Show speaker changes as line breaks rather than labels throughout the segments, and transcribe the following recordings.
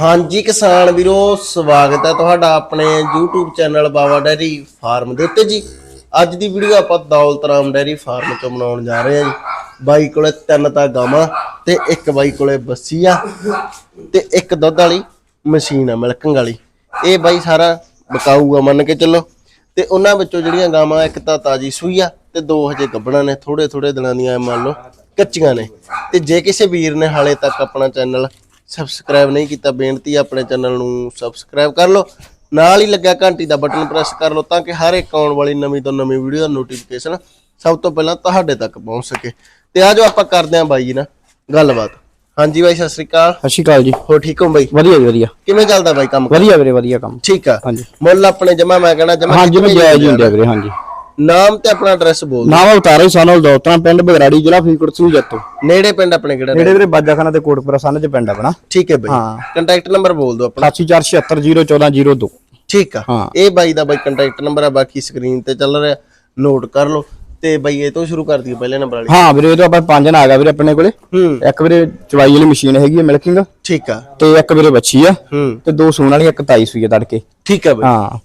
ਹਾਂਜੀ ਕਿਸਾਨ ਵੀਰੋ, ਸਵਾਗਤ ਹੈ ਤੁਹਾਡਾ ਆਪਣੇ YouTube channel Bawa dairy farm ਦੇ ਉੱਤੇ ਜੀ। ਅੱਜ ਦੀ ਵੀਡੀਓ ਆਪਾਂ ਦੌਲਤ ਡੈਰੀ ਫਾਰਮ ਤੋਂ ਬਣਾਉਣ ਜਾ ਰਹੇ ਹਾਂ ਜੀ। ਬਾਈ ਕੋਲੇ ਤਿੰਨ ਤਾਂ ਗਾਵਾਂ ਤੇ ਇੱਕ ਬਾਈ ਕੋਲੇ ਬੱਸੀ ਆ ਤੇ ਇੱਕ ਦੁੱਧ ਵਾਲੀ ਮਸ਼ੀਨ ਆ ਮਿਲਕਿੰਗ ਵਾਲੀ। ਇਹ ਬਾਈ ਸਾਰਾ ਬਕਾਊਗਾ ਮੰਨ ਕੇ ਚੱਲੋ। ਤੇ ਉਹਨਾਂ ਵਿੱਚੋਂ ਜਿਹੜੀਆਂ ਗਾਵਾਂ, ਇੱਕ ਤਾਂ ਤਾਜੀ ਸੂਈ ਆ ਤੇ ਦੋ ਹਜੇ ਗੱਭਣਾ ਨੇ ਥੋੜੇ ਥੋੜੇ ਦਿਨਾਂ ਦੀਆਂ ਮੰਨ ਲਓ ਕੱਚੀਆਂ ਨੇ। ਤੇ ਜੇ ਕਿਸੇ ਵੀਰ ਨੇ ਹਾਲੇ ਤੱਕ ਆਪਣਾ ਚੈਨਲ ਸਬਸਕ੍ਰਾਈਬ ਨਹੀਂ ਕੀਤਾ ਬੇਨਤੀ ਹੈ ਆਪਣੇ ਚੈਨਲ ਨੂੰ ਸਬਸਕ੍ਰਾਈਬ ਕਰ ਲਓ। ਨਾਲ ਹੀ ਲੱਗਿਆ ਘੰਟੀ ਦਾ ਬਟਨ ਪ੍ਰੈਸ ਕਰ ਲਓ ਤਾਂ ਕਿ ਹਰ ਇੱਕ ਆਉਣ ਵਾਲੀ ਨਵੀਂ ਤੋਂ ਨਵੀਂ ਵੀਡੀਓ ਦਾ ਨੋਟੀਫਿਕੇਸ਼ਨ ਸਭ ਤੋਂ ਪਹਿਲਾਂ ਤੁਹਾਡੇ ਤੱਕ ਪਹੁੰਚ ਸਕੇ। ਤੇ ਆਜੋ ਆਪਾਂ ਕਰਦੇ ਹਾਂ ਬਾਈ ਜੀ ਨਾਲ ਗੱਲਬਾਤ। ਹਾਂਜੀ ਬਾਈ ਸਤਿ ਸ੍ਰੀ ਅਕਾਲ।
ਸਤਿ ਸ਼੍ਰੀ ਅਕਾਲ ਜੀ।
ਹੋ ਠੀਕ ਹੋ ਬਾਈ?
ਵਧੀਆ ਜੀ ਵਧੀਆ।
ਕਿਵੇਂ ਚੱਲਦਾ ਬਾਈ ਕੰਮ?
ਵਧੀਆ ਵੀਰੇ ਵਧੀਆ ਕੰਮ।
ਠੀਕ ਆ।
ਹਾਂਜੀ।
ਮੁੱਲ ਆਪਣੇ ਜਮਾ ਮੈਂ ਕਹਿਣਾ ਜਮਾ
ਹਾਂਜੀ ਮੈਂ ਜਾਇਜ਼ ਹੀ ਹੁੰਦੇ ਆ ਵੀਰੇ ਹਾਂਜੀ।
ਨਾਮ ਤੇ ਆਪਣਾ ਐਡਰੈਸ ਬੋਲ ਦਿਓ।
ਨਾਮ ਅਵਤਾਰਾ ਹੀ ਸਾਨੂੰ ਦੋਤਰਾ ਪਿੰਡ ਬਗਰਾੜੀ ਜ਼ਿਲ੍ਹਾ ਫਰੀਦਕੋਟ ਸਿੰਘ ਜੱਤੋ
ਨੇੜੇ ਪਿੰਡ ਆਪਣੇ ਕਿਹੜਾ
ਨੇੜੇ ਵੀਰੇ ਬਾਜਾਖਾਨਾ ਤੇ ਕੋਟਪੁਰਾ ਸੰਨ ਚ ਪਿੰਡ ਆਪਣਾ।
ਠੀਕ ਹੈ ਬਾਈ।
ਹਾਂ।
ਕੰਟੈਕਟ ਨੰਬਰ ਬੋਲ ਦਿਓ ਆਪਣਾ।
8476014002
ਠੀਕ ਆ।
ਹਾਂ।
ਇਹ ਬਾਈ ਦਾ ਬਾਈ ਕੰਟੈਕਟ ਨੰਬਰ ਆ ਬਾਕੀ ਸਕਰੀਨ ਤੇ ਚੱਲ ਰਿਹਾ। ਨੋਟ ਕਰ ਲਓ। ਤੇ ਬਾਈ ਇਹ ਤੋਂ ਸ਼ੁਰੂ ਕਰ ਦਈਏ ਪਹਿਲੇ ਨੰਬਰ ਵਾਲੀ।
ਹਾਂ ਵੀਰੇ ਇਹ ਤੋਂ ਆਪਾਂ ਪੰਜ ਨਾ ਆ ਗਿਆ ਵੀਰੇ ਆਪਣੇ ਕੋਲੇ।
ਹੂੰ।
ਇੱਕ ਵੀਰੇ ਚਵਾਈ ਵਾਲੀ ਮਸ਼ੀਨ ਹੈਗੀ ਹੈ ਮਿਲਕਿੰਗ
ਠੀਕ ਆ।
ਤੇ ਇੱਕ ਵੀਰੇ ਬੱਚੀ ਆ।
ਹੂੰ।
ਤੇ ਦੋ ਸੂਣ ਵਾਲੀ ਇੱਕ ਤਾਈ ਸੂਈ ਆ ਤੜਕੇ।
ਠੀਕ ਆ ਬਾਈ।
ਹਾਂ।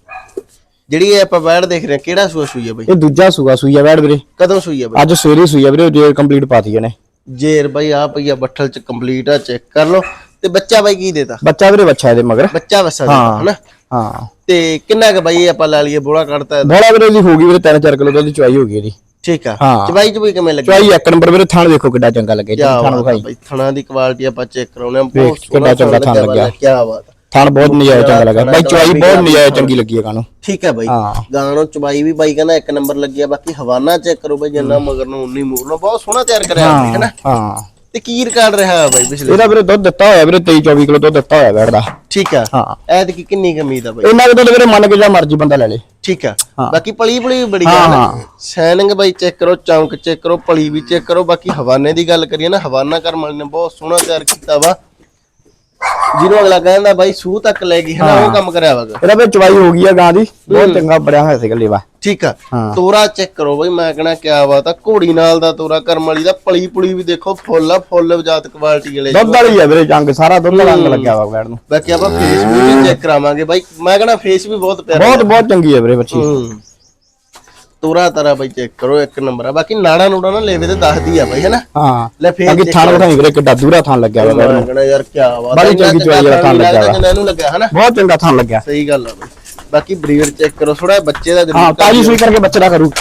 ਜਿਹੜੀ ਇਹ ਆਪਾਂ ਬੈੜ ਦੇਖ ਰਹੇ ਹਾਂ ਕਿਹੜਾ ਸੂਆ ਸੂਈ ਆ ਬਾਈ?
ਇਹ ਦੂਜਾ ਸੂਆ ਸੂਈ ਆ ਵੈੜ ਵੀਰੇ।
ਕਦੋਂ ਸੂਈ ਆ ਬਾਈ?
ਅੱਜ ਸਵੇਰੇ ਸੂਈ ਆ ਵੀਰੇ ਜੇ ਕੰਪਲੀਟ ਪਾਤੀ ਨੇ
ਜੇਰ ਬਾਈ ਆ ਪਈਆ ਬੱਠਲ ਚ ਕੰਪਲੀਟ ਆ ਚੈੱਕ ਕਰ ਲਓ। ਤੇ ਬੱਚਾ ਬਾਈ ਕੀ ਦੇਤਾ?
ਬੱਚਾ ਵੀਰੇ ਬੱਚਾ ਇਹਦੇ ਮਗਰ।
ਬੱਚਾ ਵਸਾ ਦੇਤਾ
ਹਾਂ।
ਹਨਾ?
ਹਾਂ।
ਤੇ ਕਿੰਨਾ ਕ ਬਾਈ ਆਪਾਂ ਲੈ ਲਈਏ ਬੋਲਾ ਕੱਢਤਾ?
ਬੋਲਾ ਵੀਰੇ ਦੀ ਹੋ ਗਈ ਵੀਰੇ 3-4 ਕਿਲੋ ਦੁੱਧ ਦੀ ਚਵਾਈ ਹੋ ਗਈ ਇਹਦੀ।
ਠੀਕ ਆ।
ਹਾਂ।
ਚਬਾਈ ਚ ਵੀ ਕਿਵੇਂ ਲੱਗੀ?
ਚਵਾਈ ਇੱਕ ਨੰਬਰ ਵੀਰੇ ਥਾਣ ਦੇਖੋ ਕਿੱਡਾ ਚੰਗਾ ਲੱਗੇ ਥਾਣ ਵਿਖਾਈ।
ਬਾਈ ਥਣਾ ਦੀ ਕੁਆਲਿਟੀ ਆਪਾਂ ਚੈੱਕ ਕਰਾਉਣੇ ਆ ਬਹੁਤ
ਚੰਗਾ ਥਣ ਲੱਗਿਆ।
ਕੀ ਬਾਤ।
ਥਾਣ ਬਹੁਤ ਨਜਾਇਜ਼ ਚੰਗਾ ਲੱਗਾ। ਬਾਈ ਚਵਾਈ ਬਹੁਤ ਨਜਾਇਜ਼ ਚੰਗੀ ਲੱਗੀ ਹੈ ਕਾਨੂੰ
ਠੀਕ ਹੈ ਬਾਈ। ਗਾਣੋ ਚਬਾਈ ਵੀ ਬਾਈ ਕਹਿੰਦਾ ਇੱਕ ਨੰਬਰ ਲੱਗੀ ਆ ਬਾਕੀ ਹਵਾਨਾ ਚੈੱਕ ਕਰੋ ਬਾਈ ਜਿੰਨਾ ਮਗਰ ਨੂੰ ਉਨੀ ਮੂਰ ਨੂੰ। ਬਹੁਤ ਸੋਹਣਾ ਤਿਆਰ ਕਰਿਆ ਹੈ ਨਾ?
ਹਾਂ।
ਤੇ ਕੀ ਰਿਕਾਰਡ ਰਿਹਾ ਬਾਈ ਪਿਛਲੇ
ਇਹਦਾ ਵੀਰੇ ਦੁੱਧ ਦਿੱਤਾ ਹੋਇਆ ਵੀਰੇ 23 24 ਕਿਲੋ ਦੁੱਧ ਦਿੱਤਾ ਹੋਇਆ ਬੈਠਦਾ
ਠੀਕ ਆ।
ਹਾਂ।
ਐਤ ਕੀ ਕਿੰਨੀ ਕਮੀਦ ਆ ਬਾਈ?
ਇਹਨਾਂ ਦੇ ਦੁੱਧ ਵੀਰੇ ਮੰਨ ਕੇ ਜਾਂ ਮਰਜ਼ੀ ਬੰਦਾ ਲੈ ਲੇ।
ਠੀਕ ਆ।
ਹਾਂ।
ਬਾਕੀ ਪਲੀ ਪਲੀ ਵੀ ਬੜੀ ਆ। ਸੈਨਿੰਗ ਬਾਈ ਚੈੱਕ ਕਰੋ ਚੌਂਕ ਚੈੱਕ ਕਰੋ ਪਲੀ ਵੀ ਚੈੱਕ ਕਰੋ। ਬਾਕੀ ਹਵਾਨੇ ਦੀ ਗੱਲ ਕਰੀਏ ਨਾ ਹਵਾਨਾ ਕਰਮ ਵਾਲੇ ਨੇ ਬਹੁਤ ਸੋਹਣਾ ਤਿਆਰ ਕੀਤਾ ਵਾ। ਜਿਹਨੂੰ ਅਗਲਾ ਕਹਿੰਦਾ ਬਾਈ ਸੂਹ ਤੱਕ ਲੈ ਗਈ ਹੈ ਨਾ ਉਹ ਕੰਮ ਕਰਿਆ ਵਾਗਾ
ਇਹਦਾ ਵੀਰੇ ਚਵਾਈ ਹੋ ਗਈ ਆ ਗਾਂ ਦੀ। ਬਹੁਤ ਚੰਗਾ ਬੜਿਆ ਹੋਇਆ ਸੀ ਗੱਲੇ ਵਾ।
ਠੀਕ ਆ। ਤੋਰਾ ਚੈੱਕ ਕਰੋ ਬਈ ਮੈਂ ਕਹਣਾ ਕਿਆ ਬਾਤ ਆ ਘੋੜੀ ਨਾਲ ਦਾ ਤੋਰਾ ਕਰਮ ਵਾਲੀ ਦਾ ਪਲੀ ਪੁਲੀ ਵੀ ਦੇਖੋ ਫੁੱਲ ਆ ਫੁੱਲ ਜਾਤ ਕੁਆਲਿਟੀ ਵਾਲੇ
ਦੁੱਧ ਵਾਲੀ ਆ ਵੀਰੇ ਜੰਗ ਸਾਰਾ ਦੁੱਧ ਰੰਗ ਲੱਗਿਆ ਵਾ ਬੈਠ ਨੂੰ।
ਬਾਕੀ ਆਪਾਂ ਫੇਸ ਵੀ ਚੈੱਕ ਕਰਾਵਾਂਗੇ ਬਾਈ। ਮੈਂ ਕਹਣਾ ਫੇਸ ਵੀ ਬਹੁਤ ਪਿਆਰਾ
ਬਹੁਤ ਬਹੁਤ ਚੰਗੀ ਹੈ ਵੀਰੇ ਬੱਚੀ।
ਹੂੰ। ਤੋਰਾ ਤਰਾ ਬਾਈ ਚੈੱਕ ਕਰੋ ਇੱਕ ਨੰਬਰ ਆ। ਬਾਕੀ ਨਾੜਾ ਨੂੜਾ ਨਾ ਲੈਵੇ ਤੇ ਦੱਸਦੀ ਆ ਬਾਈ ਹੈਨਾ?
ਹਾਂ।
ਲੈ ਫੇਰ
ਅੱਗੇ ਥਾਣ ਵਿਖਾਈ ਵੀਰੇ ਕਿੱਡਾ ਦੂਰਾ ਥਾਣ ਲੱਗਿਆ ਵਾ
ਯਾਰ ਕਿਆ ਬਾਤ
ਬੜੀ ਚੰਗੀ ਚਵਾਈ ਵਾਲਾ ਥਾਂ
ਲੱਗਿਆ
ਵਾ।
ਇਹਨੂੰ ਲੱਗਿਆ ਹਨਾ?
ਬਹੁਤ ਚੰਗਾ ਥਾਣ ਲੱਗਿਆ।
ਸਹੀ ਗੱਲ ਆ ਬਾਈ। ਬਾਕੀ ਬਰੀਡ ਚੈੱਕ ਕਰੋ ਥੋੜਾ ਬੱਚੇ ਦਾ
ਹਾਂ ਤਾਜੀ ਸੂਈ ਕਰਕੇ ਬੱਚੇ ਦਾ ਕਰੂ।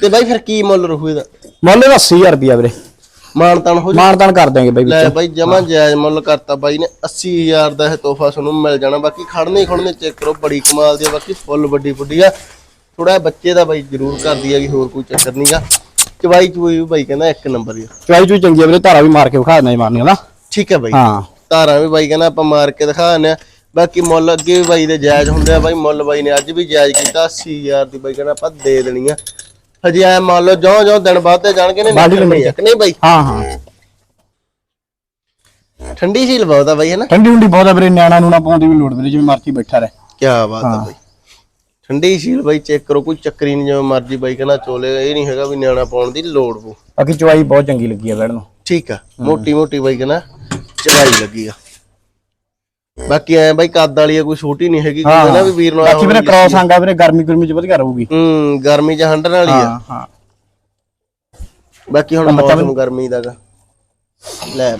ਤੇ ਬਾਈ ਫਿਰ ਕੀ ਮੁੱਲ ਰਹੂ ਇਹਦਾ?
ਮੁੱਲ ਇਹਦਾ 80000 ਰੁਪਿਆ ਵੀਰੇ।
ਮਾਨਤਾਨ ਹੋ
ਮਾਨਤਾਨ ਕਰ ਦਾਂਗੇ ਬਾਈ
ਲੈ ਬਾਈ ਜਮਾ ਜਾਇਜ਼ ਮੁੱਲ ਕਰਤਾ ਬਾਈ ਨੇ। 80000 ਦਾ ਇਹ ਤੋਹਫਾ ਤੁਹਾਨੂੰ ਮਿਲ ਜਾਣਾ। ਬਾਕੀ ਖੜਨੇ ਖੜਨੇ ਚੈੱਕ ਕਰੋ। ਬੜੀ ਕਮਾਲ ਦੀ ਬਾਕੀ ਫੁੱਲ ਵੱਡੀ ਫੁੱਡੀ ਆ। ਥੋੜਾ ਬੱਚੇ ਦਾ ਬਾਈ ਜ਼ਰੂਰ ਕਰਦੀ ਕਿ ਹੋਰ ਕੋਈ ਚੱਕਰ ਨਹੀਂਗਾ ਚਵਾਈ ਚੂਈ ਵੀ ਬਾਈ ਕਹਿੰਦਾ ਇੱਕ ਨੰਬਰ ਹੀ
ਚਵਾਈ ਚੂਈ ਚੰਗੀ ਆ ਵੀਰੇ ਧਾਰਾ ਵੀ ਮਾਰ ਕੇ ਵਿਖਾ ਦਿੰਦਾ ਮਾਰਨੀ ਨਾ।
ਠੀਕ ਹੈ ਬਾਈ।
ਹਾਂ।
ਧਾਰਾਂ ਵੀ ਬਾਈ ਕਹਿੰਦਾ ਆਪਾਂ ਮਾਰ ਕੇ ਦਿਖਾ ਦਿੰਦੇ ਆ। ਬਾਕੀ ਮੁੱਲ ਅੱਗੇ ਵੀ ਬਾਈ ਦੇ ਜਾਇਜ਼ ਹੁੰਦੇ ਆ ਬਾਈ ਮੁੱਲ ਬਾਈ ਨੇ ਅੱਜ ਵੀ ਜਾਇਜ਼ ਕੀਤਾ 80000 ਦੀ ਬਾਈ ਕਹਿੰਦਾ ਆਪਾਂ ਦੇ ਦੇਣੀ ਆ। ਹਜੇ ਐ ਮੰਨ ਲਓ ਜਿਉਂ ਜਿਉਂ ਦਿਨ ਵੱਧਦੇ ਜਾਣਗੇ ਨੇ ਨਹੀਂ ਬਾਈ?
ਹਾਂ ਹਾਂ।
ਠੰਡੀ ਝੀਲ ਬਹੁਤ ਆ ਬਾਈ ਹੈ ਨਾ?
ਠੰਡੀ ਹੁੰਡੀ ਬਹੁਤ ਆ ਵੀਰੇ ਨਿਆਣਾ ਨੂਣਾ ਪਾਉਣ ਦੀ ਵੀ ਲੋੜ ਵੀਰੇ ਜਿਵੇਂ ਮਰਜ਼ੀ ਬੈਠਾ ਰਹੇ।
ਕੀ ਬਾਤ ਆ ਬਾਈ। ਠੰਡੀ ਝੀਲ ਬਾਈ ਚੈੱਕ ਕਰੋ ਕੋਈ ਚੱਕਰੀ ਨਹੀਂ ਜਿਵੇਂ ਮਰਜ਼ੀ ਬਾਈ ਕਹਿੰਦਾ ਚੋਲੇ ਇਹ ਨਹੀਂ ਹੈਗਾ ਵੀ ਨਿਆਣਾ ਪਾਉਣ ਦੀ ਲੋੜ ਪੋ
ਬਾਕੀ ਚਵਾਈ ਬਹੁਤ ਚੰਗੀ ਲੱਗੀ ਆ ਬੈਠ ਨੂੰ।
ਠੀਕ ਆ ਮੋਟੀ ਮੋਟੀ ਬਾਈ ਕਹਿੰਦਾ ਚੜਾਈ ਲੱਗੀ ਆ। ਬਾਕੀ ਐ ਬਾਈ ਕੱਦ ਵਾਲੀ ਆ ਕੋਈ ਛੋਟੀ ਨਹੀਂ ਹੈਗੀ ਕੋਈ ਨਾ ਵੀ ਵੀਰ ਨੂੰ
ਬਾਕੀ ਵੀਰੇ ਕ੍ਰਾਸ ਆਂਗਾ ਵੀਰੇ ਗਰਮੀ ਗਰਮੀ ਚ ਵਧੀਆ ਰਹੂਗੀ।
ਹੂੰ ਗਰਮੀ ਚ ਹੰਡਣ ਵਾਲੀ ਆ।
ਹਾਂ ਹਾਂ।
ਬਾਕੀ ਹੁਣ ਮੌਸਮ ਗਰਮੀ ਦਾਗਾ ਲੈ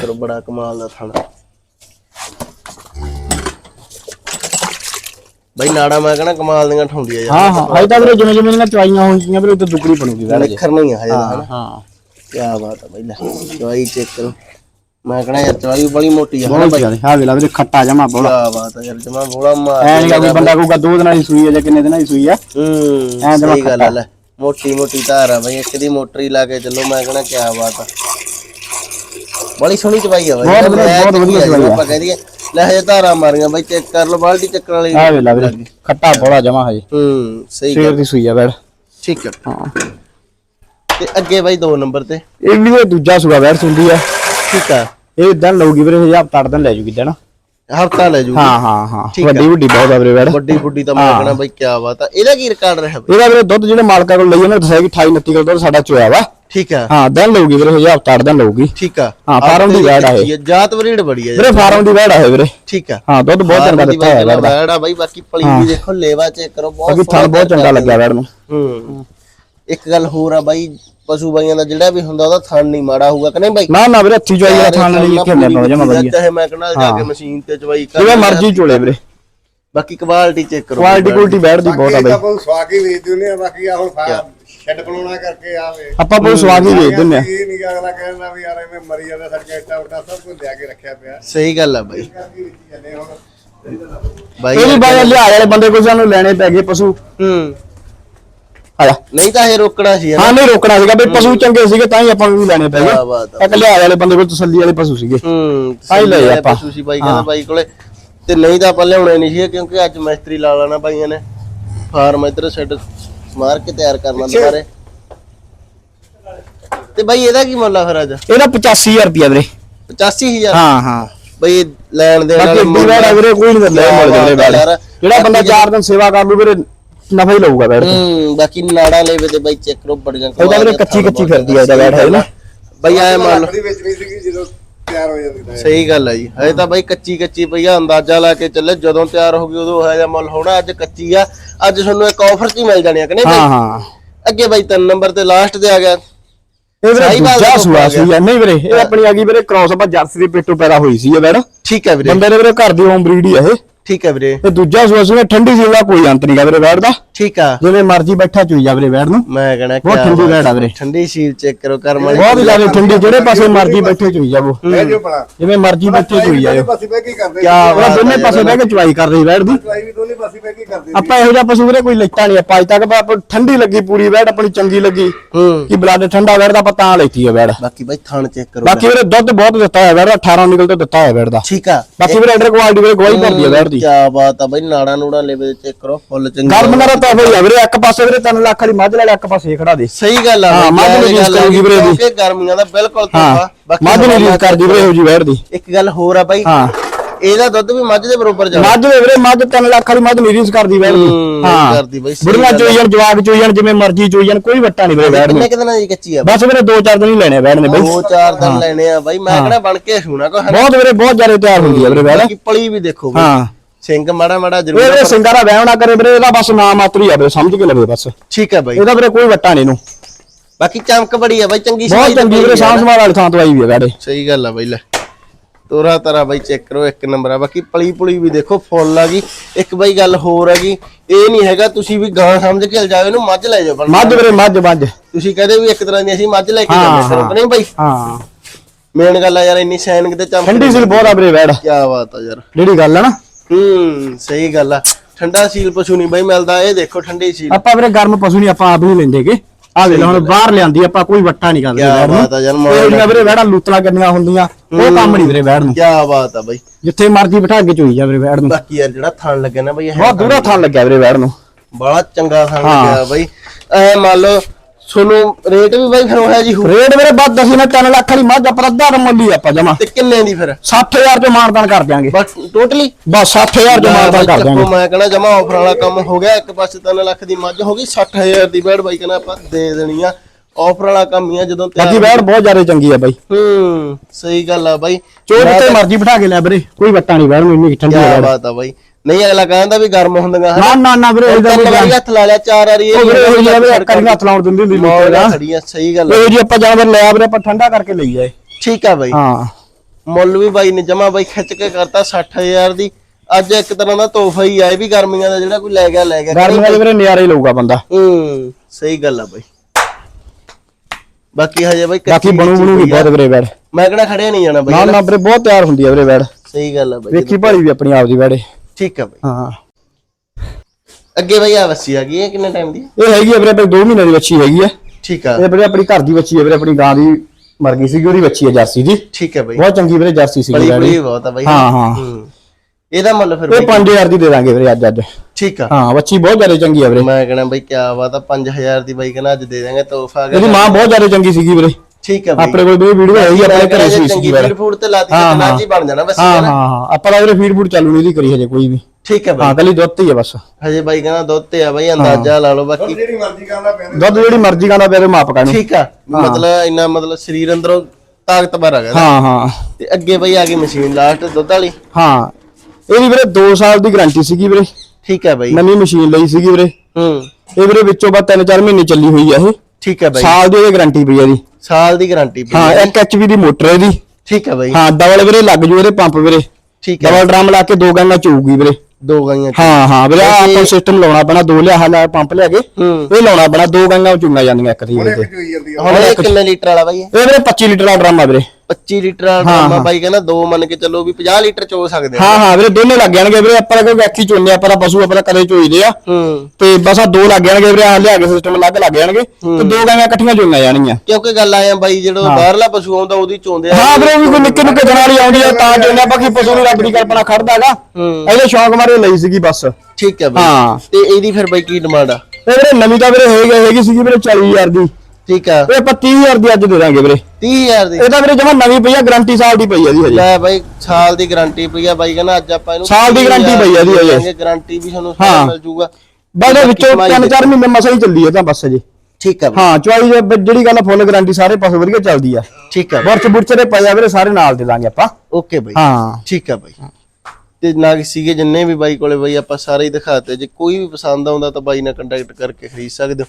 ਕਰੋ ਬੜਾ ਕਮਾਲ ਦਾ ਥਾਣਾ। ਬਾਈ ਨਾੜਾ ਮੈਂ ਕਹਣਾ ਕਮਾਲ ਦੀਆਂ ਠਾਉਂਦੀ ਆ ਯਾਰ।
ਹਾਂ ਹਾਂ। ਅਜੇ ਤਾਂ ਵੀਰੇ ਜਿਵੇਂ ਜਿਵੇਂ ਇਹਨਾਂ ਚਵਾਈਆਂ ਹੋਣਗੀਆਂ ਵੀਰੇ ਉਦੋਂ ਦੁੱਗਣੀ ਬਣੂਗੀ ਬੈਠ
ਨਿਖਰ ਨਹੀਂ ਆ ਹਜੇ ਹਨਾ।
ਹਾਂ।
ਕੀ ਬਾਤ ਆ ਬਾਈ ਲੈ ਚਵਾਈ ਚੈੱਕ ਕਰੋ। ਮੈਂ ਕਹਣਾ ਯਾਰ ਚਵਾਈ ਬੜੀ ਮੋਟੀ ਆ
ਬਹੁਤ ਜ਼ਿਆਦਾ। ਹਾਂ ਵੇਲਾ ਵੀਰੇ ਖੱਟਾ ਜਮਾ ਬੋਲਾ।
ਕੀ ਬਾਤ ਆ ਯਾਰ ਜਮਾ ਬੋਲਾ ਮਾਰ
ਐ ਨਹੀਂ ਕੋਈ ਬੰਦਾ ਕਹੂਗਾ ਦੋ ਦਿਨਾਂ ਦੀ ਸੂਈ ਹੈ ਜਾਂ ਕਿੰਨੇ ਦਿਨਾਂ ਦੀ ਸੂਈ ਹੈ
ਹੂੰ
ਐਂ ਜਮਾਂ
ਆ ਲੈ ਮੋਟੀ ਮੋਟੀ ਧਾਰ ਆ ਬਾਈ ਇੱਕ ਦੀ ਮੋਟਰੀ ਲਾ ਕੇ ਚੱਲੋ ਮੈਂ ਕਹਣਾ ਕੀ ਬਾਤ ਆ। ਬੜੀ ਸੋਹਣੀ ਚਵਾਈ ਆ ਬਾਈ
ਬਹੁਤ ਵਧੀਆ,
ਆ,
ਚਵਾਈ ਆ।
ਆਪਾਂ ਕਹਿ ਦਈਏ। ਲੈ ਹਜੇ ਧਾਰਾਂ ਮਾਰੀਆਂ ਬਾਈ ਚੈੱਕ ਕਰ ਲਓ ਬਾਲਟੀ ਚੱਕਰ ਵਾਲੀ
ਆ ਵੇਲਾ ਵੀਰੇ ਖੱਟਾ ਬੋਲਾ ਜਮਾ ਹਜੇ।
ਹੂੰ ਸਹੀ
ਸ਼ੇਰ
ਗੱਲ।
ਦੀ ਸੂਈ ਆ ਬੈਠ।
ਠੀਕ ਹੈ
ਹਾਂ।
ਤੇ ਅੱਗੇ ਬਾਈ ਨੰਬਰ ਤੇ।
ਇਹ ਵੀ ਇਹ ਦੂਜਾ ਸੂਆ ਬੈਠ ਸੁੰਦੀ ਆ।
ਠੀਕ ਆ।
ਇਹ ਲਊਗੀ ਵੀਰੇ ਹਜ਼ਾਰ ਤੜ ਦਿਨ ਲੈ ਜੂਗੀ
ਹਫਤਾ ਲੈ ਜੂ
ਹਾਂ ਹਾਂ ਹਾਂ।
ਠੀਕ ਆ।
ਵੱਡੀ ਵੱਡੀ ਬਹੁਤ ਆ ਵੀਰੇ ਬੈਠ।
ਵੱਡੀ ਫੁੱਡੀ ਤਾਂ ਮੈਂ ਕਹਣਾ ਬਾਈ ਕੀ ਬਾਤ ਆ। ਇਹਦਾ ਕੀ ਰਿਕਾਰਡ ਰਿਹਾ ਬਾਈ?
ਇਹਦਾ ਵੀਰੇ ਦੁੱਧ ਜਿਹੜੇ ਮਾਲਕਾਂ ਕੋਲ ਲਈ ਉਹਨਾਂ ਨੇ ਦੱਸਿਆ ਕਿ 28 29 ਕਿਲੋ ਦੁੱਧ ਸਾਡਾ ਚੋਇਆ ਵਾ।
ਠੀਕ ਆ।
ਹਾਂ ਦਿਨ ਲਊਗੀ ਵੀਰੇ ਹਜੇ ਹਫਤਾ ਅੱਠ ਦਿਨ ਲਊਗੀ।
ਠੀਕ ਆ।
ਹਾਂ, ਫਾਰਮ ਦੀ ਵੈੜ ਆ ਇਹ।
ਜਾਤ ਬਰੀਡ ਬੜੀ ਆ
ਵੀਰੇ ਫਾਰਮ ਦੀ ਵੈੜ ਹੈ ਵੀਰੇ।
ਠੀਕ ਆ।
ਹਾਂ ਦੁੱਧ ਬਹੁਤ ਚੰਗਾ ਦਿੱਤਾ ਹੋਇਆ ਵੈੜ ਦਾ।
ਵੈੜ ਆ ਬਾਈ ਬਾਕੀ ਪਲੀ ਵੀ ਦੇਖੋ ਲੇਵਾ ਚੈੱਕ ਕਰੋ ਬਹੁਤ
ਬਾਕੀ ਥਣ ਬਹੁਤ ਚੰਗਾ ਲੱਗਿਆ ਵੈੜ ਨੂੰ।
ਹੂੰ। ਇੱਕ ਗੱਲ ਹੋਰ ਆ ਬਾਈ ਪਸ਼ੂ ਬਾਈਆਂ ਦਾ ਜਿਹੜਾ ਵੀ ਹੁੰਦਾ ਉਹਦਾ ਥਣ ਨਹੀਂ ਮਾੜਾ ਹੋਊਗਾ ਕਿ ਨਹੀਂ ਬਾਈ?
ਨਾ ਨਾ ਵੀਰੇ ਹੱਥੀ ਚੋਈ ਦਾ ਥਾਣ ਲਈ ਇੱਥੇ ਹੁੰਦੇ ਪਾਉ ਜਮਾ ਵਧੀਆ।
ਚਾਹੇ ਮੈਂ ਕਹਣਾ ਜਾ ਕੇ ਮਸ਼ੀਨ ਤੇ ਚਵਾਈ ਕਰ
ਜਿਵੇਂ ਮਰਜ਼ੀ ਚੋਲੇ ਵੀਰੇ।
ਬਾਕੀ ਕੁਆਲਿਟੀ ਚੈੱਕ ਕਰੋ।
ਕੁਆਲਿਟੀ ਕੁਆਲਿਟੀ ਵੈੜ ਦੀ ਬਹੁਤ ਆ ਬਈ।
ਆਪਾਂ ਨੂੰ ਸਵਾ ਕੇ ਵੇਚ ਦਿੰਦੇ ਆ ਬਾਕੀ ਆ ਹੁਣ ਸ਼ੈੱਡ ਬਣਾਉਣਾ ਕਰਕੇ ਆਵੇ।
ਆਪਾਂ ਕੋਈ ਸਵਾਦ ਹੀ ਵੇਚ ਦਿੰਦੇ ਆ।
ਇਹ ਨਹੀਂ ਅਗਲਾ ਕਹਿੰਦਾ ਵੀ ਯਾਰ ਐਵੇਂ ਮਰੀ ਜਾਂਦਾ ਸਾਡੇ ਇੱਟਾ ਉੱਟਾ ਸਭ ਕੁਝ ਲਿਆ ਕੇ ਰੱਖਿਆ ਪਿਆ।
ਸਹੀ ਗੱਲ ਆ ਬਾਈ।
ਕਰਕੇ ਵੇਚੀ ਜਾਂਦੇ ਹੁਣ।
ਬਾਈ
ਇਹ ਵੀ ਬਾਈ ਲਿਹਾਜ਼ ਵਾਲੇ ਬੰਦੇ ਕੋਈ ਸਾਨੂੰ ਲੈਣੇ ਪੈ ਗਏ ਪਸ਼ੂ।
ਹੂੰ।
ਆਇਆ
ਨਹੀਂ ਤਾਂ ਇਹ ਰੋਕਣਾ ਸੀ
ਹਾਂ ਨਹੀਂ ਰੋਕਣਾ ਸੀਗਾ ਬਈ ਪਸ਼ੂ ਚੰਗੇ ਸੀਗੇ ਤਾਂ ਹੀ ਆਪਾਂ ਨੂੰ ਵੀ ਲੈਣੇ ਪੈ ਗਏ। ਇੱਕ ਲਿਹਾਜ਼ ਵਾਲੇ ਬੰਦੇ ਕੋਲ ਤਸੱਲੀ ਵਾਲੇ ਪਸ਼ੂ ਸੀਗੇ।
ਹੂੰ
ਆਹ ਹੀ ਲਏ
ਸਹੀ
ਆਪਾਂ।
ਪਸ਼ੂ ਸੀ ਬਾਈ ਕਹਿੰਦਾ ਬਾਈ ਕੋਲੇ। ਤੇ ਨਹੀਂ ਤਾਂ ਆਪਾਂ ਲਿਆਉਣੇ ਨਹੀਂ ਸੀ ਕਿਉਂਕਿ ਅੱਜ ਮਿਸਤਰੀ ਲਾ ਲੈਣਾ ਬਾਈਆਂ ਨੇ। ਫਾਰਮ ਇਧਰ ਸੈੱਟ ਮਾਰ ਕੇ ਤਿਆਰ ਕਰਨਾ ਦੁਬਾਰੇ ਤੇ ਬਾਈ ਇਹਦਾ ਕੀ ਮੁੱਲ ਆ ਫਿਰ ਅੱਜ?
ਇਹਦਾ 85000 ਰੁਪਿਆ ਵੀਰੇ।
85000
ਹਾਂ ਹਾਂ।
ਬਈ ਲੈਣ ਦੇ
ਬਾਕੀ ਅੱਡੀ ਵੈੜ ਆ ਵੀਰੇ ਕੋਈ ਨਹੀਂ ਲੈ ਮੁੱਲ ਦੇ ਵੈੜ। ਜਿਹੜਾ ਬੰਦਾ 4 ਦਿਨ ਸੇਵਾ ਕਰ ਲੂ ਵੀਰੇ ਨਫਾ ਹੀ ਲਊਗਾ ਵੈੜ ਤੋਂ
ਹੂੰ ਬਾਕੀ ਨਾੜਾ ਲੈਵੇ ਤੇ ਬਾਈ ਚੈੱਕ ਕਰੋ ਬੜੀਆਂ
ਉਹਦਾ ਵੀਰੇ ਕੱਚੀ ਕੱਚੀ ਫਿਰਦੀ ਆ ਇਹਦਾ ਵੈੜ ਹੈ ਨਾ।
ਬਈ ਆਏ ਮੰਨ ਲਓ।
ਵੇਚਣੀ ਸੀਗੀ ਜਦੋਂ ਤਿਆਰ ਹੋ ਜਾਂਦੀ ਤਾਂ।
ਸਹੀ ਗੱਲ ਹੈ ਜੀ। ਹਜੇ ਤਾਂ ਬਾਈ ਕੱਚੀ ਕੱਚੀ ਪਈਆ ਅੰਦਾਜ਼ਾ ਲਾ ਕੇ ਚੱਲੇ ਜਦੋਂ ਤਿਆਰ ਹੋ ਗਈ ਉਦੋਂ ਹੋਇਆ ਜਾਂ ਮੁੱਲ ਹੋਣਾ ਅੱਜ ਕੱਚੀ ਆ। ਅੱਜ ਤੁਹਾਨੂੰ ਇੱਕ ਆਫਰ 'ਚ ਹੀ ਮਿਲ ਜਾਣੀ ਆ ਕਿ ਨਹੀਂ
ਹਾਂ
ਬਾਈ?
ਹਾਂ
ਅੱਗੇ ਬਾਈ ਤਿੰਨ ਨੰਬਰ ਤੇ ਲਾਸਟ ਤੇ ਆ ਗਿਆ।
ਇਹ ਵੀਰੇ
ਸਾਹੀਵਾਲ
ਦੂਜਾ
ਦਾ
ਸੂਆ
ਆ
ਸੂਆ ਨਹੀਂ ਵੀਰੇ ਇਹ ਆਪਣੀ ਆ ਗਈ ਵੀਰੇ ਕ੍ਰਾਸ ਆਪਾਂ ਜਰਸੀ ਦੇ ਪੇਟੋਂ ਪੈਦਾ ਹੋਈ ਸੀ ਇਹ ਵੈੜ
ਠੀਕ ਹੈ ਵੀਰੇ।
ਬੰਦੇ ਨੇ ਵੀਰੇ ਘਰ ਦੀ ਹੋਮ ਬਰੀਡ ਹੀ ਆ ਇਹ।
ਠੀਕ ਹੈ ਵੀਰੇ।
ਤੇ ਦੂਜਾ ਸੂਆ ਸੂਆ ਠੰਡੀ ਸੀ ਦਾ ਕੋਈ ਅੰਤ ਨਹੀਂ ਗਾ ਵੀਰੇ ਵੈੜ ਦਾ।
ਠੀਕ ਆ।
ਜਿਵੇਂ ਮਰਜ਼ੀ ਬੈਠਾ ਚੋਈ ਜਾ ਵੀਰੇ ਵੈੜ ਨੂੰ।
ਮੈਂ ਕਹਣਾ
ਬਹੁਤ ਠੰਡੀ ਵੈੜ ਆ ਵੀਰੇ।
ਠੰਡੀ ਸੀਲ ਚੈੱਕ ਕਰੋ ਕਰਮ ਵਾਲੀ
ਬਹੁਤ ਜ਼ਿਆਦਾ ਠੰਡੀ ਜਿਹੜੇ ਪਾਸੇ ਮਰਜ਼ੀ ਬੈਠੇ ਚੋਈ ਜਾਵੋ। ਜਿਵੇਂ ਮਰਜ਼ੀ ਬੈਠੇ ਚੋਈ ਜਾਓ
ਪਾਸੇ ਬਹਿ ਕੇ ਕਰਦੇ
ਕਿਆ
ਉਹ ਦੋਨੇ ਪਾਸੇ ਬਹਿ ਕੇ ਚਵਾਈ ਕਰ ਰਹੀ ਵੈੜ ਦੀ।
ਚਲਾਈ ਵੀ ਦੋਨੇ ਪਾਸੇ ਬਹਿ ਕੇ ਕਰਦੇ
ਆਪਾਂ ਇਹੋ ਜਿਹਾ ਪਸ਼ੂ ਵੀਰੇ ਕੋਈ ਲੈਤਾ ਨਹੀਂ ਆਪਾਂ ਅੱਜ ਤੱਕ ਆਪਾਂ ਠੰਡੀ ਲੱਗੀ ਪੂਰੀ ਵੈੜ ਆਪਣੀ ਚੰਗੀ ਲੱਗੀ।
ਹੂੰ।
ਕਿ ਬਲੱਡ ਠੰਡਾ ਵੈੜ ਦਾ ਆਪਾਂ ਤਾਂ ਲੈਤੀ ਹੈ ਵੈੜ
ਬਾਕੀ ਬਾਈ ਥਣ ਚੈੱਕ ਕਰੋ
ਬਾਕੀ ਵੀਰੇ ਦੁੱਧ ਬਹੁਤ ਦਿੱਤਾ ਹੋਇਆ ਦਾ 18 ਨਿਕਲ ਤੇ ਦਿੱਤਾ ਹੋਇਆ ਵੈੜ ਦਾ।
ਠੀਕ ਆ।
ਬਾਕੀ ਵੀਰੇ ਅੰਡਰ ਕੁਆਲਿਟੀ ਵੀਰੇ ਗਵਾਹੀ ਭਰਦੀ ਹੈ ਵੈੜ ਦੀ।
ਕੀ ਬਾਤ ਆ ਬਾਈ ਨਾੜਾ ਨੂੜਾ ਲੈਵੇ ਚੈੱਕ ਕਰੋ ਫੁੱਲ ਚੰਗੀ
ਗਰਮ ਨਰਾ ਤਾਂ ਹੋਈ ਆ ਵੀਰੇ ਇੱਕ ਪਾਸੇ ਵੀਰੇ 3 ਲੱਖ ਵਾਲੀ ਮੱਝ ਲੈ ਲਿਆ ਇੱਕ ਪਾਸੇ ਇਹ ਖੜਾ ਦੇ।
ਸਹੀ ਗੱਲ ਆ
ਹਾਂ, ਮੱਝ ਨੂੰ use ਕਰੂਗੀ ਵੀਰੇ ਦੀ।
ਕਿਉਂਕਿ ਗਰਮੀਆਂ ਦਾ ਬਿਲਕੁਲ
ਹਾਂ
ਤੋਹਫਾ
ਮੱਝ ਨੂੰ ਰੀਸ ਕਰਦੀ ਵੀਰੇ ਇਹੋ ਜੀ ਵੈੜ ਦੀ।
ਇੱਕ ਗੱਲ ਹੋਰ ਆ ਬਾਈ
ਹਾਂ।
ਇਹਦਾ ਦੁੱਧ ਵੀ ਮੱਝ ਦੇ ਬਰੋਬਰ ਜਾਣਾ
ਮੱਝ ਦੇ ਵੀਰੇ ਮੱਝ 3 ਲੱਖ ਵਾਲੀ ਮੱਝ ਨੀਰੀਸ ਕਰਦੀ ਵੈੜ ਦੀ।
ਹੂੰ,
ਹਾਂ।
ਕਰਦੀ ਬਾਈ, ਸਹੀ
ਬੁੜੀਆਂ
ਗੱਲ
ਚੋਈ ਜਾਣ ਜਵਾਕ ਚੋਈ ਜਾਣ ਜਿਵੇਂ ਮਰਜ਼ੀ ਚੋਈ ਜਾਣ ਕੋਈ ਵੱਟਾ ਨਹੀਂ ਵੀਰੇ ਵੈੜ ਨੂੰ।
ਕਿੰਨੇ ਕਿ ਦਿਨਾਂ ਦੀ ਕੱਚੀ ਆ
ਬਸ ਵੀਰੇ 2-4 ਦਿਨ ਹੀ ਲੈਣੇ ਵੈੜ ਨੇ ਬਈ।
ਦੋ ਚਾਰ ਦਿਨ ਲੈਣੇ ਆ ਬਾਈ ਮੈਂ ਕਿਹੜਾ ਬਣ ਕੇ ਸੂਣਾ ਕੋ
ਬਹੁਤ ਵੀਰੇ ਬਹੁਤ ਜ਼ਿਆਦਾ ਤਿਆਰ ਹੁੰਦੀ ਹੈ ਵੀਰੇ ਵੈੜ
ਬਾਕੀ ਪਲੀ ਵੀ ਦੇਖੋ ਬਾਈ।
ਹਾਂ।
ਸਿੰਘ ਮਾੜਾ ਮਾੜਾ
ਇਹ
ਜ਼ਰੂਰ
ਵੀਰੇ ਸਿੰਗਾਰਾ ਵਹਿ ਨਾ ਕਰੇ ਵੀਰੇ ਇਹਦਾ ਬਸ ਨਾਮ ਮਾਤਰੀ ਆ ਵੀਰੇ ਸਮਝ ਕੇ ਲਵੇ ਬਸ।
ਠੀਕ ਹੈ ਬਾਈ।
ਇਹਦਾ ਵੀਰੇ ਕੋਈ ਵੱਟਾ ਨਹੀਂ ਇਹਨੂੰ।
ਬਾਕੀ ਚਮਕ ਬੜੀ ਆ ਬਾਈ ਚੰਗੀ
ਬਹੁਤ ਚੰਗੀ
ਦੀ
ਵੀਰੇ
ਆ
ਸਾਂਭ। ਸੰਭਾਲ ਵਾਲੀ ਥਾਂ ਤੋਂ ਆਈ ਵੀ ਹੈ ਵੈੜੇ
ਸਹੀ ਗੱਲ ਆ ਬਾਈ ਲੈ। ਤੋਰਾ ਤਰਾ ਬਾਈ ਚੈੱਕ ਕਰੋ ਇੱਕ ਨੰਬਰ ਆ। ਬਾਕੀ ਪਲੀ ਪੁਲੀ ਵੀ ਦੇਖੋ ਫੁੱਲ ਆ ਗਈ ਇੱਕ ਬਾਈ ਗੱਲ ਹੋਰ ਹੈਗੀ ਇਹ ਨਹੀਂ ਹੈਗਾ ਤੁਸੀਂ ਵੀ ਗਾਂ ਸਮਝ ਕੇ ਲਜਾਓ ਇਹਨੂੰ ਮੱਝ ਲੈ ਜਾਓ
ਮੱਝ ਵੀਰੇ ਮੱਝ ਮੱਝ।
ਤੁਸੀਂ ਕਹਦੇ ਵੀ ਇੱਕ ਤਰ੍ਹਾਂ ਦੀ ਅਸੀਂ ਮੱਝ ਲੈ ਕੇ
ਹਾਂ,
ਜਾਂਦੇ
ਹਾਂ।
ਨਹੀਂ ਬਾਈ।
ਹਾਂ।
ਮੇਨ ਗੱਲ ਆ ਯਾਰ ਇੰਨੀ ਸੈਨਿਕ ਤੇ ਚਮਕ
ਠੰਡੀ ਸਿਲ ਬਹੁਤ ਆ ਵੀਰੇ ਵੈੜ
ਕੀ ਬਾਤ ਆ ਯਾਰ।
ਜਿਹੜੀ ਗੱਲ ਹੈ ਨਾ
ਹੂੰ ਸਹੀ ਗੱਲ ਆ। ਠੰਡਾ ਸੀਲ ਪਸ਼ੂ ਨਹੀਂ ਬਾਈ ਮਿਲਦਾ ਇਹ ਦੇਖੋ ਠੰਡੀ ਸੀਲ।
ਆਪਾਂ ਵੀਰੇ ਗਰਮ ਪਸ਼ੂ ਨਹੀਂ ਆਪਾਂ ਆਪ ਨਹੀਂ ਲੈਂਦੇਗੇ ਆ ਲਓ ਹੁਣ ਬਾਹਰ ਲਿਆਂਦੀ ਆਪਾਂ ਕੋਈ ਵੱਟਾ ਨਹੀਂ ਕਰਦੇ ਨੂੰ।
ਬਾਤ ਆ ਯਾਰ,
ਜਿਹੜੀਆਂ ਵੀਰੇ ਵੈੜਾਂ ਲੂਤਲਾ ਕਰਨੀਆਂ ਹੁੰਦੀਆਂ ਉਹ ਕੰਮ ਨਹੀਂ ਵੀਰੇ ਵੈੜ ਨੂੰ।
ਕੀ ਬਾਤ ਆ ਬਾਈ।
ਜਿੱਥੇ ਮਰਜ਼ੀ ਬਿਠਾ ਕੇ ਚੋਈ ਜਾ ਵੀਰੇ ਵੈੜ ਨੂੰ।
ਬਾਕੀ ਯਾਰ ਜਿਹੜਾ ਥਣ ਲੱਗਿਆ ਨਾ ਬਾਈ
ਬਹੁਤ ਦੂਰਾ ਥਾਂ ਲੱਗਿਆ ਵੀਰੇ ਵੈੜ ਨੂੰ।
ਬੜਾ ਚੰਗਾ ਥਣ। ਲੱਗਿਆ ਬਾਈ। ਐ ਮੰਨ ਲਓ ਤੁਹਾਨੂੰ ਰੇਟ ਵੀ ਬਾਈ ਫਿਰ ਹੋਇਆ ਜੀ।
ਰੇਟ ਵੀਰੇ ਬਾਅਦ ਦਸੀ ਨਾ 3 ਲੱਖ ਵਾਲੀ ਮੱਝ ਆਪਾਂ ਅੱਧਾ ਰਮੋਲੀ ਆਪਾਂ ਜਮਾ।
ਤੇ ਕਿੰਨੇ ਦੀ ਫਿਰ?
60000 ਚ ਮਾਨਦਾਨ ਕਰ ਦਿਆਂਗੇ।
ਬਸ ਟੋਟਲੀ
ਬਸ 60000 ਚ ਮਾਨਦਾਨ ਕਰ ਦਿਆਂਗੇ।
ਮੈਂ ਕਹਿੰਦਾ ਜਮਾ ਆਫਰ ਵਾਲਾ ਕੰਮ ਹੋ ਗਿਆ ਇੱਕ ਪਾਸੇ 3 ਲੱਖ ਦੀ ਮੱਝ ਹੋ ਗਈ 60000 ਦੀ ਬੈੜ ਬਾਈ ਕਹਿੰਦਾ ਆਪਾਂ ਦੇ ਦੇਣੀ ਆ। ਆਫਰ ਵਾਲਾ ਕੰਮ ਹੀ ਆ ਜਦੋਂ ਤਿਆਰ-
ਬਾਕੀ ਵੈੜ ਬਹੁਤ ਜ਼ਿਆਦਾ ਚੰਗੀ ਆ ਬਾਈ।
ਹੂੰ ਸਹੀ ਗੱਲ ਆ ਬਾਈ।
ਚੋ ਜਿੱਥੇ ਮਰਜ਼ੀ ਬਿਠਾ ਕੇ ਲੈ ਵੀਰੇ ਕੋਈ ਵੱਟਾ ਨਹੀਂ ਵੈੜ ਨੂੰ ਇੰਨੀ ਠੰਡੀ
ਕੀ
ਵੈੜ
ਬਾਤ ਆ ਬਾਈ। ਨਹੀਂ ਅਗਲਾ ਕਹਿੰਦਾ ਵੀ ਗਰਮ ਹੁੰਦੀਆਂ
ਨਾ ਨਾ ਨਾ ਵੀਰੇ ਇਹਦਾ ਕੋਈ ਗੱਲ
ਹੱਥ ਲਾ ਲਿਆ ਚਾਰ ਵਾਰੀ
ਉਹ ਵੀਰੇ ਉਹ ਜਿਹੜੇ ਇੱਕ ਵਾਰੀ ਹੱਥ ਲਾਉਣ ਦਿੰਦੀ ਹੁੰਦੀ ਲੋਕਾਂ ਦਾ
ਖੜੀ ਆ ਸਹੀ ਗੱਲ।
ਉਹ ਜੀ ਆਪਾਂ ਜਾਨਵਰ ਲਿਆ ਵੀਰੇ ਆਪਾਂ ਠੰਡਾ ਕਰਕੇ ਲਈ ਜਾਏ
ਠੀਕ ਆ ਬਾਈ।
ਹਾਂ।
ਮੁੱਲ ਵੀ ਬਾਈ ਨੇ ਜਮਾ ਬਾਈ ਖਿੱਚ ਕੇ ਕਰਤਾ 60000 ਦੀ। ਅੱਜ ਇੱਕ ਤਰ੍ਹਾਂ ਦਾ ਤੋਹਫਾ ਹੀ ਆ ਇਹ ਵੀ ਗਰਮੀਆਂ ਦਾ ਜਿਹੜਾ ਕੋਈ ਲੈ ਗਿਆ ਲੈ ਗਿਆ।
ਗਰਮੀ ਵਾਲੇ ਵੀਰੇ ਨਿਆਰੇ ਹੀ ਲਊਗਾ ਬੰਦਾ।
ਹੂੰ ਸਹੀ ਗੱਲ ਆ ਬਾਈ। ਬਾਕੀ ਹਜੇ ਬਾਈ
ਬਾਕੀ ਬਣੂ
ਹੋਈ ਆ।
ਬਹੁਤ ਵੀਰੇ ਵੈੜ।
ਮੈਂ ਕਿਹੜਾ ਖੜਿਆ ਨਹੀਂ ਜਾਣਾ
ਨਾ
ਬਾਈ
ਨਾ ਵੀਰੇ ਬਹੁਤ ਤਿਆਰ ਹੁੰਦੀ ਆ ਵੀਰੇ ਵੈੜ।
ਸਹੀ ਗੱਲ ਆ ਬਾਈ
ਵੇਖੀ ਭਾਲੀ ਵੀ ਆਪਣੀ ਆਪ ਦੀ ਵੈੜੇ।
ਠੀਕ ਆ ਬਾਈ।
ਹਾਂ।
ਅੱਗੇ ਬਾਈ ਆ ਵੱਸੀ ਆ ਗਈ ਇਹ ਕਿੰਨੇ ਟਾਈਮ ਦੀ? ਹੈ?
ਇਹ ਹੈਗੀ ਆ ਵੀਰੇ ਬਈ 2 ਮਹੀਨੇ ਦੀ ਬੱਚੀ ਹੈਗੀ ਆ।
ਠੀਕ ਆ।
ਇਹ ਵੀਰੇ ਆਪਣੀ ਘਰ ਦੀ ਬੱਚੀ ਹੈ ਵੀਰੇ ਆਪਣੀ ਗਾਂ ਦੀ ਮਰ ਗਈ ਸੀਗੀ ਉਹਦੀ ਬੱਚੀ ਹੈ ਜਰਸੀ ਦੀ।
ਠੀਕ ਆ ਬਾਈ।
ਬਹੁਤ ਚੰਗੀ ਵੀਰੇ ਜਰਸੀ ਸੀਗੀ
ਬੜੀ ਬੜੀ ਬਹੁਤ ਆ ਬਾਈ।
ਹਾਂ ਹਾਂ।
ਹੂੰ। ਇਹਦਾ ਮੁੱਲ ਫਿਰ
ਇਹ
ਬਾਈ
5000 ਦੀ ਦੇ ਦਾਂਗੇ ਵੀਰੇ ਅੱਜ ਅੱਜ।
ਠੀਕ ਆ।
ਹਾਂ ਬੱਚੀ ਬਹੁਤ ਜ਼ਿਆਦਾ ਚੰਗੀ ਆ ਵੀਰੇ।
ਮੈਂ ਕਹਣਾ ਬਾਈ ਕੀ ਬਾਤ ਆ 5000 ਦੀ ਬਾਈ ਕਹਿੰਦਾ ਅੱਜ ਦੇ ਦਾਂਗੇ ਤੋਹਫਾ
ਇਹਦੀ ਮਾਂ ਬਹੁਤ ਜ਼ਿਆਦਾ ਚੰਗੀ ਸੀਗੀ ਵੀਰੇ।
ਠੀਕ ਆ ਬਾਈ।
ਆਪਣੇ ਕੋਲ ਵੀ ਵੀਡੀਓ ਹੈਗੀ ਆ, ਆਪਣੇ ਘਰੇ ਸੀ ਵੈੜ
ਫੀਡ ਫੂਡ ਤੇ ਲਾਤੀ
ਹਾਂ,
ਤੇ ਨਾ
ਹਾਂ।
ਜੀ ਬਣ ਜਾਣਾ ਬਸ
ਹਾਂ ਹਾਂ ਹਾਂ ਆਪਾਂ ਤਾਂ ਵੀਰੇ ਫੀਡ ਫੂਡ ਚਾਲੂ ਨਹੀਂ ਦੀ ਕਰੀ ਹਜੇ ਕੋਈ ਵੀ।
ਠੀਕ ਹੈ ਬਾਈ।
ਹਾਂ ਕੱਲੀ ਦੁੱਧ ਹੀ ਆ ਬਸ।
ਹਜੇ ਬਾਈ ਕਹਿੰਦਾ ਦੁੱਧ ਤੇ ਆ ਬਾਈ ਅੰਦਾਜ਼ਾ ਲਾ ਲਓ ਬਾਕੀ।
ਜਿਹੜੀ ਮਰਜ਼ੀ ਗੱਲ ਆ ਪੈਂਦੇ
ਦੁੱਧ ਜਿਹੜੀ ਮਰਜ਼ੀ ਖਾਂਦਾ ਪਿਆ ਤੇ ਮਾਪ ਕਾਨੂੰ
ਠੀਕ ਆ। ਮਤਲਬ ਇੰਨਾ ਮਤਲਬ ਸਰੀਰ ਅੰਦਰੋਂ ਤਾਕਤਵਰ ਹੈਗਾ ਨਾ।
ਹਾਂ ਹਾਂ।
ਤੇ ਅੱਗੇ ਬਾਈ ਆ ਗਈ ਮਸ਼ੀਨ ਲਾਸਟ ਦੁੱਧ ਵਾਲੀ।
ਹਾਂ। ਇਹਦੀ ਵੀਰੇ 2 ਸਾਲ ਦੀ ਗਾਰੰਟੀ ਸੀਗੀ ਵੀਰੇ।
ਠੀਕ ਹੈ ਬਾਈ।
ਨਵੀਂ ਮਸ਼ੀਨ ਲਈ ਸੀਗੀ ਵੀਰੇ।
ਹੂੰ।
ਇਹ ਵੀਰੇ ਵਿੱਚੋਂ ਬਾਅਦ 3-4 ਮਹੀਨੇ ਚੱਲੀ ਹੋਈ ਆ ਇਹ।
ਠੀਕ ਹੈ ਬਾਈ।
ਸਾਲ ਦੀ ਇਹਦੀ ਗਾਰੰਟੀ ਪਈ ਆ ਇਹਦੀ।
ਸਾਲ ਦੀ ਗਾਰੰਟੀ
ਹਾਂ 1 ਐਚਪੀ ਦੀ ਮੋਟਰ ਹੈ ਇਹਦੀ।
ਠੀਕ ਹੈ ਬਾਈ।
ਹਾਂ ਡਬਲ ਵੀਰੇ ਲੱਗ ਜੂ ਇਹਦੇ ਪੰਪ ਵੀਰੇ।
ਠੀਕ ਹੈ।
ਡਬਲ ਡਰਮ ਲਾ ਕੇ ਦੋ ਗਾਂਗਾ ਚੂਗੀ ਵੀਰੇ।
ਦੋ ਗਾਈਆਂ ਚ।
ਹਾਂ ਹਾਂ ਵੀਰੇ ਆਹ ਆਪਾਂ ਸਿਸਟਮ ਲਾਉਣਾ ਪੈਣਾ ਦੋ ਲਿਆ ਹਲਾ ਪੰਪ ਲਿਆ ਕੇ।
ਹੂੰ।
ਇਹ ਲਾਉਣਾ ਪੈਣਾ ਦੋ ਗਾਂਗਾ ਚੁੰਗਾ ਜਾਂਦੀਆਂ ਇੱਕ ਦੀ
ਆ।
ਹੁਣ ਇਹ ਕਿੰਨੇ ਲੀਟਰ ਵਾਲਾ ਬਾਈ ਇਹ?
ਇਹ ਵੀਰੇ 25 ਲੀਟਰ ਦਾ ਡਰਮ ਆ ਵੀਰੇ।
25 ਲੀਟਰ
ਹਾਂ,
ਡਰਾਮਾ। ਬਾਈ ਕਹਿੰਦਾ ਦੋ ਮੰਨ ਕੇ ਚੱਲੋ ਵੀ 50 ਲੀਟਰ ਚੋ ਸਕਦੇ
ਹਾਂ ਹਾਂ ਵੀਰੇ ਦੋਨੇ ਲੱਗ ਜਾਣਗੇ ਵੀਰੇ ਆਪਾਂ ਕੋਈ ਵੈਖੀ ਚੁੰਨੇ ਆਪਾਂ ਤਾਂ ਪਸ਼ੂ ਆਪਾਂ ਤਾਂ ਕਦੇ ਚੋਈਦੇ ਆ।
ਹੂੰ।
ਤੇ ਬਸ ਆ ਦੋ ਲੱਗ ਜਾਣਗੇ ਵੀਰੇ ਆ ਲਿਆ ਕੇ ਸਿਸਟਮ ਅਲੱਗ ਲੱਗ ਜਾਣਗੇ। ਤੇ ਦੋ ਗਾਂਗਾ ਇਕੱਠੀਆਂ ਚੁੰਗਾ ਜਾਣਗੀਆਂ।
ਕਿਉਂਕਿ ਗੱਲ ਆਇਆ ਬਾਈ ਜਦੋਂ ਬਾਹਰਲਾ ਪਸ਼ੂ ਆਉਂਦਾ ਉਹਦੀ ਚੋਂਦੇ ਆ।
ਹਾਂ ਵੀਰੇ ਵੀ ਕੋਈ ਨਿੱਕੇ ਨਿੱਕੇ ਦਿਨਾਂ ਵਾਲੀ ਆਉਂਦੀ ਆ ਤਾਂ ਚੁੰਨੇ ਬਾਕੀ ਪਸ਼ੂ ਨੂੰ ਰੱਬ ਦੀ ਕਲਪਨਾ ਖੜਦਾਗਾ
ਹੂੰ।
ਇਹਦੇ ਸ਼ੌਂਕ ਮਾਰੇ ਲਈ ਸੀਗੀ ਬਸ।
ਠੀਕ ਹੈ ਬਾਈ।
ਹਾਂ।
ਤੇ ਇਹਦੀ ਫਿਰ ਬਾਈ ਕੀ ਡਿਮਾਂਡ ਆ?
ਵੀਰੇ ਨਵੀਂ ਤਾਂ ਵੀਰੇ ਹੈਗੀ ਹੈਗੀ ਸੀਗੀ ਵੀਰੇ 40000 ਦੀ।
ਠੀਕ ਆ।
ਇਹ ਆਪਾਂ 30000 ਦੀ ਅੱਜ ਦੇ ਦਾਂਗੇ ਵੀਰੇ।
30000 ਦੀ।
ਇਹ ਤਾਂ ਵੀਰੇ ਜਮਾ ਨਵੀਂ ਪਈ ਆ ਗਾਰੰਟੀ ਸਾਲ ਦੀ ਪਈ ਆ ਦੀ ਹਜੇ।
ਲੈ ਬਾਈ ਸਾਲ ਦੀ ਗਾਰੰਟੀ ਪਈ ਆ ਬਾਈ ਕਹਿੰਦਾ ਅੱਜ ਆਪਾਂ ਇਹਨੂੰ
ਸਾਲ ਦੀ guarantee ਪਈ ਆ ਇਹਦੀ ਹਜੇ।
ਗਾਰੰਟੀ ਵੀ ਤੁਹਾਨੂੰ। ਸਾਲ ਮਿਲ ਜੂਗਾ।
ਇਹ ਵਿੱਚੋਂ
ਕਮਾਈ
ਤਿੰਨ ਚਾਰ ਮਹੀਨੇ ਮਸਾ ਹੀ ਚੱਲੀ ਆ ਤਾਂ ਬਸ ਜੀ
ਠੀਕ ਆ ਬਾਈ।
ਹਾਂ ਬ- ਜਿਹੜੀ ਗੱਲ ਫੁੱਲ ਗਾਰੰਟੀ ਸਾਰੇ ਪਾਸੇ ਵਧੀਆ ਚੱਲਦੀ ਆ।
ਠੀਕ ਆ
ਬੁਰਚ ਬੁਰਚ ਦੇ ਪਏ ਆ ਵੀਰੇ ਸਾਰੇ ਨਾਲ ਦੇ ਦਾਂਗੇ ਆਪਾਂ।
ਓਕੇ ਬਾਈ।
ਹਾਂ।
ਠੀਕ ਆ ਬਾਈ। ਤੇ ਨਾ ਸੀਗੇ ਜਿੰਨੇ ਵੀ ਬਾਈ ਕੋਲੇ ਬਾਈ ਆਪਾਂ ਸਾਰੇ ਹੀ ਦਿਖਾਤੇ ਜੇ ਕੋਈ ਵੀ ਪਸੰਦ ਆਉਂਦਾ ਤਾਂ ਬਾਈ ਨਾਲ ਕੰਟੈਕਟ ਕਰਕੇ ਖਰੀਦ ਸਕਦੇ ਹੋ।